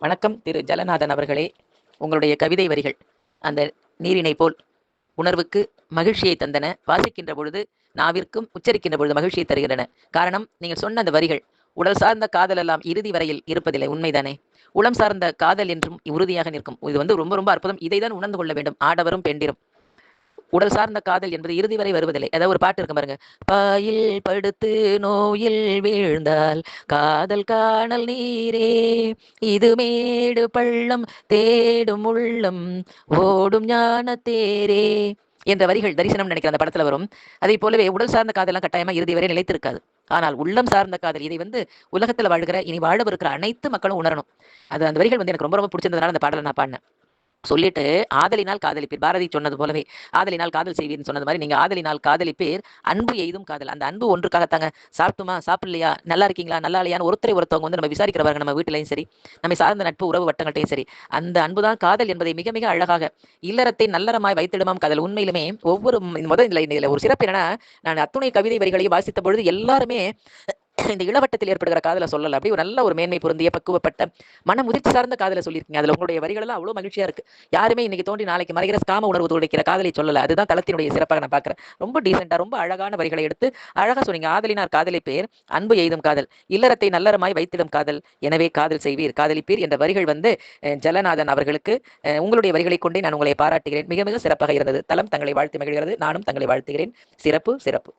வணக்கம் திரு ஜலநாதன் அவர்களே. உங்களுடைய கவிதை வரிகள் அந்த நீரினை போல் உணர்வுக்கு மகிழ்ச்சியை தந்தன. வாசிக்கின்ற பொழுது நாவிற்கும் உச்சரிக்கின்ற பொழுது மகிழ்ச்சியை தருகின்றன. காரணம் நீங்கள் சொன்ன அந்த வரிகள் உடல் சார்ந்த காதல் எல்லாம் இறுதி வரையில் இருப்பதில்லை. உண்மைதானே? உளம் சார்ந்த காதல் என்றும் உறுதியாக நிற்கும். இது வந்து ரொம்ப ரொம்ப அற்புதம். இதை தான் உணர்ந்து கொள்ள வேண்டும். ஆடவரும் பெண்டிரும். உடல் சார்ந்த காதல் என்பது இறுதி வரை வருவதில்லை. ஏதாவது ஒரு பாட்டு இருக்கு பாருங்க. பாயில் படுத்து நோயில் வீழ்ந்தால் காதல் காணல் நீரே. இது மேடு பள்ளம் தேடும் உள்ளம் ஓடும் ஞான தேரே என்ற வரிகள் தரிசனம் நினைக்கிற அந்த படத்துல வரும். அதே போலவே உடல் சார்ந்த காதலாம் கட்டாயமா இறுதி வரை நிலைத்திருக்காது. ஆனால் உள்ளம் சார்ந்த காதல் இதை வந்து உலகத்துல வாழ்கிற இனி வாழவிருக்கிற அனைத்து மக்களும் உணரணும். அது அந்த வரிகள் வந்து எனக்கு ரொம்ப ரொம்ப பிடிச்சிருந்ததுனால அந்த பாடலை நான் பாடினேன். சொல்லிட்டு ஆதலினால் காதலிப்பீர். பாரதி சொன்னது போலவே ஆதலினால் காதல் செய்வீர்னு சொன்னது மாதிரி நீங்க ஆதலினால் காதலிப்பீர் அன்பு எய்தும் காதல். அந்த அன்பு ஒன்றுக்காகத்தாங்க. சாப்பிட்டுமா? சாப்பிடலையா? நல்லா இருக்கீங்களா? நல்லா இல்லையான்னு ஒருத்தரை ஒருத்தவங்க வந்து நம்ம விசாரிக்கிறவர்கள் நம்ம வீட்டிலையும் சரி நம்ம சார்ந்த நட்பு உறவு வட்டங்கள்ட்டையும் சரி. அந்த அன்புதான் காதல் என்பதை மிக மிக அழகாக இல்லறத்தை நல்லறமாய் வைத்திடுமாம் காதல். உண்மையிலுமே ஒவ்வொரு முதல் இதுல ஒரு சிறப்பு என்னன்னா நான் அத்துணை கவிதை வரிகளையும் வாசித்த பொழுது எல்லாருமே இந்த இளவட்டத்தில் ஏற்படுகிற காதல சொல்லல. அப்படி ஒரு நல்ல ஒரு மேன்மை பொருந்திய பக்குவப்பட்ட மன முதிர்ச்சி சார்ந்த காதல சொல்லியிருக்கீங்க. அதுல உங்களுடைய வரிகள் எல்லாம் அவ்வளவு மகிழ்ச்சியா இருக்கு. யாருமே இன்னைக்கு தோண்டி நாளைக்கு மறைகிற காம உணர்வு துடைக்கிற காதலை சொல்லல. அதுதான் தளத்தினுடைய சிறப்பாக நான் பாக்குறேன் ரொம்ப டீசெண்டா ரொம்ப அழகான வரிகளை எடுத்து அழகா சொன்னீங்க. ஆதலினார் காதலை பேர் அன்பு எய்தும் காதல் இல்லறத்தை நல்லறமாய் வைத்திடும் காதல் எனவே காதல் செய்வீர் காதலிப்பீர் என்ற வரிகள் வந்து ஜலநாதன் அவர்களுக்கு உங்களுடைய வரிகளை கொண்டே நான் உங்களை பாராட்டுகிறேன். மிக மிக சிறப்பாக இருந்தது. தளம் தங்களை வாழ்த்து மகிழ்கிறது. நானும் தங்களை வாழ்த்துகிறேன். சிறப்பு சிறப்பு.